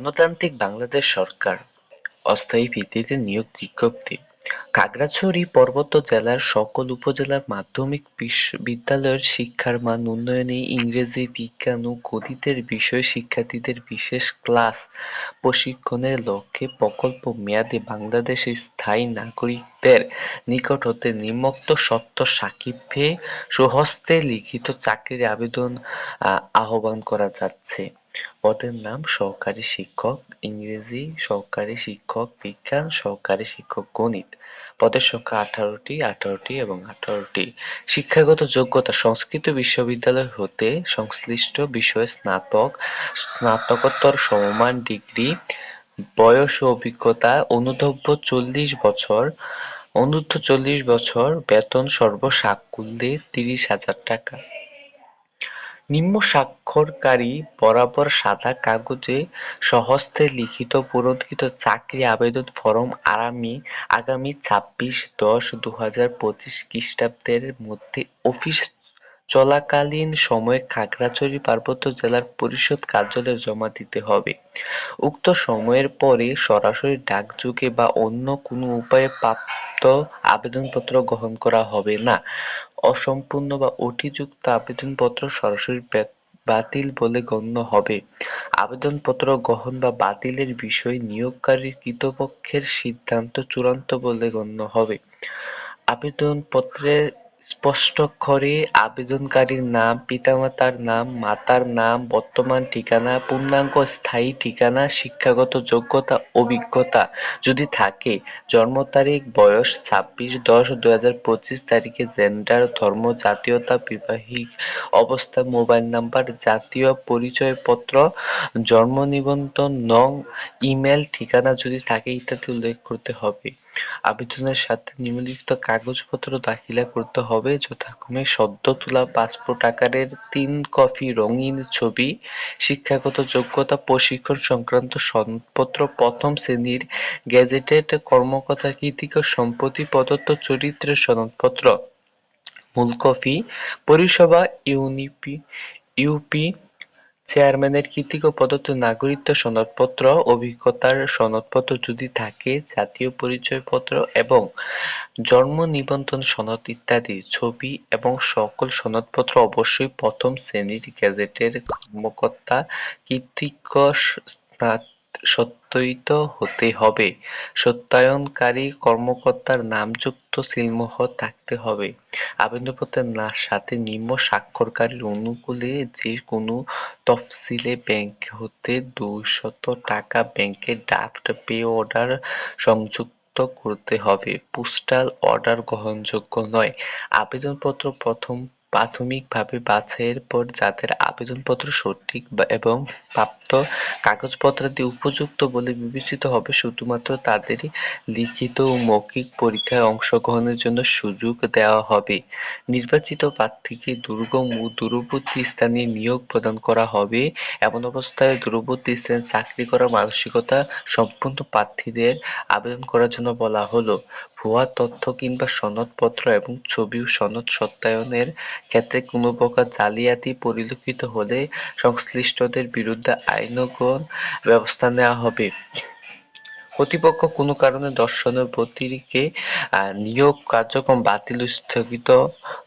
গণতান্ত্রিক বাংলাদেশ সরকার অস্থায়ী ভিত্তিতে নিয়োগ বিজ্ঞপ্তি। খাগড়াছড়ি পার্বত্য জেলার সকল উপজেলার মাধ্যমিক বিদ্যালয়ের শিক্ষার মান উন্নয়নে ইংরেজি, বিজ্ঞান ও গণিতের বিষয়ে শিক্ষার্থীদের বিশেষ ক্লাস প্রশিক্ষণের লক্ষ্যে প্রকল্প মেয়াদে বাংলাদেশের স্থায়ী নাগরিকদের নিকট হতে নিম্নোক্ত শর্ত সাপেক্ষে স্বহস্তে লিখিত চাকরির আবেদন আহ্বান করা যাচ্ছে। পদের নাম সহকারী শিক্ষক, ইংরেজি সহকারী শিক্ষক, বিজ্ঞান সহকারী শিক্ষক, গণিত। পদের সংখ্যা আঠারোটি আঠারোটি এবং আঠারোটি। শিক্ষাগত যোগ্যতা সংস্কৃত বিশ্ববিদ্যালয় হতে সংশ্লিষ্ট বিষয়ে স্নাতক, স্নাতকোত্তর সমমান ডিগ্রি, বয়স ও অভিজ্ঞতা অনুধব্য চল্লিশ বছর অনূর্ধ্ব চল্লিশ বছর, বেতন সর্বসাকুল্যে তিরিশ হাজার টাকা। নিম্ন স্বাক্ষরকারী বরাবর সাদা কাগজে স্বহস্তে লিখিত পূরণকৃত চাকরি আবেদন ফরম আরামি আগামী ছাব্বিশ দশ দু হাজার পঁচিশ খ্রিস্টাব্দের মধ্যে অফিস চলাকালীন সময়ে খাগড়াছড়ি পার্বত্য জেলার পরিষদ কার্যালয়ে জমা দিতে হবে। উক্ত সময়ের পরে সরাসরি ডাকযোগে বা অন্য কোনো উপায়ে প্রাপ্ত আবেদনপত্র গ্রহণ করা হবে না। অসম্পূর্ণ বা অটিযুক্ত আবেদনপত্র সরাসরি বাতিল বলে গণ্য হবে। আবেদনপত্র গ্রহণ বা বাতিলের বিষয়ে নিয়োগকারীর কৃতপক্ষের সিদ্ধান্ত চূড়ান্ত বলে গণ্য হবে। আবেদনপত্রের স্পষ্টক্ষরে আবেদনকারীর নাম, পিতামাতার নাম, মাতার নাম, বর্তমান ঠিকানা, পূর্ণাঙ্গ স্থায়ী ঠিকানা, শিক্ষাগত যোগ্যতা, অভিজ্ঞতা যদি থাকে, জন্ম তারিখ, বয়স ছাব্বিশ দশ দু হাজার পঁচিশ তারিখে জেন্ডার ধর্ম, জাতীয়তা, বিবাহিক অবস্থা মোবাইল নাম্বার জাতীয় পরিচয়পত্র, জন্ম নিবন্ধন, নং ইমেল ঠিকানা যদি থাকে ইত্যাদি উল্লেখ করতে হবে। আবেদনের সাথে নিম্নলিখিত কাগজপত্র দাখিলা করতে হবে। যথাক্রমে সদ্য তোলা পাসপোর্ট আকারের তিন কপি রঙিন ছবি, শিক্ষাগত যোগ্যতা, প্রশিক্ষণ সংক্রান্ত সনদপত্র, প্রথম শ্রেণির গেজেটেড কর্মকর্তা কৃতিক সম্পত্তি, প্রদত্ত চরিত্রের সনদপত্র, মূল কপি, পরিষেবা, ইউনিপি, ইউপি চেয়ারম্যানের কৃতিক প্রদত্ত নাগরিকত্ব সনদপত্র, অভিজ্ঞতার সনদপত্র যদি থাকে, জাতীয় পরিচয়পত্র এবং জন্ম নিবন্ধন সনদ ইত্যাদি, ছবি এবং সকল সনদপত্র অবশ্যই প্রথম শ্রেণির গেজেটের কর্মকর্তা কর্তৃক সত্যায়িত হতে হবে। সত্যায়নকারী কর্মকর্তার নামযুক্ত সিলমোহর থাকতে হবে। আবেদনপত্রের সাথে নিম্ন স্বাক্ষরকারীর অনুকূলে যে কোনো তফসিলে ব্যাংক হতে দুইশত টাকা ব্যাংকের ড্রাফট পে অর্ডার সংযুক্ত করতে হবে। পোস্টাল অর্ডার গ্রহণযোগ্য নয়। আবেদনপত্র প্রথম প্রাথমিকভাবে বাছাইয়ের পর যাদের আবেদনপত্র সঠিক এবং প্রাপ্ত কাগজপত্রাদি উপযুক্ত বলে বিবেচিত হবে শুধুমাত্র তাদেরই লিখিত ও মৌখিক পরীক্ষায় অংশগ্রহণের জন্য সুযোগ দেওয়া হবে। নির্বাচিত প্রার্থীকে দুর্গম ও দূরবর্তী স্থানে নিয়োগ প্রদান করা হবে। এমন অবস্থায় দূরবর্তী স্থানে চাকরি করার মানসিকতা সম্পন্ন প্রার্থীদের আবেদন করার জন্য বলা হলো। ভুয়া তথ্য কিংবা সনদপত্র এবং ছবি ও সনদ সত্যায়নের ক্ষেত্রে কোনো প্রকার জালিয়াতি পরিলক্ষিত হলে সংশ্লিষ্টদের বিরুদ্ধে আইনগত ব্যবস্থা নেওয়া হবে? কর্তৃপক্ষ কোনো কারণে দর্শনের প্রতিকে নিয়োগ কার্যক্রম বাতিল স্থগিত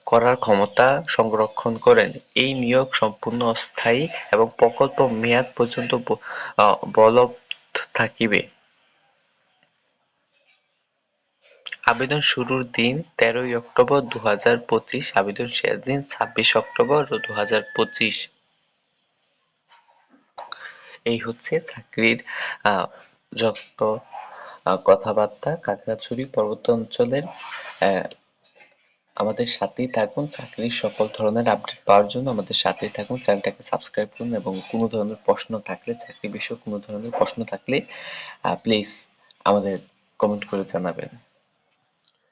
করার ক্ষমতা সংরক্ষণ করেন। এই নিয়োগ সম্পূর্ণ অস্থায়ী এবং প্রকল্প মেয়াদ পর্যন্ত বলবৎ থাকিবে। আবেদন শুরুর দিন তেরোই অক্টোবর দু হাজার পঁচিশ, আবেদন শেষ দিন ছাব্বিশ অক্টোবর দু হাজার পঁচিশ। এই হচ্ছে চাকরির যত কথাবার্তা, কাকড়াছড়ি পর্বত অঞ্চলের আমাদের সাথেই থাকুন। চাকরির সকল ধরনের আপডেট পাওয়ার জন্য আমাদের সাথেই থাকুন। চ্যানেলটাকে সাবস্ক্রাইব করুন এবং কোনো ধরনের প্রশ্ন থাকলে, চাকরি বিষয়ে কোনো ধরনের প্রশ্ন থাকলে প্লিজ আমাদের কমেন্ট করে জানাবেন।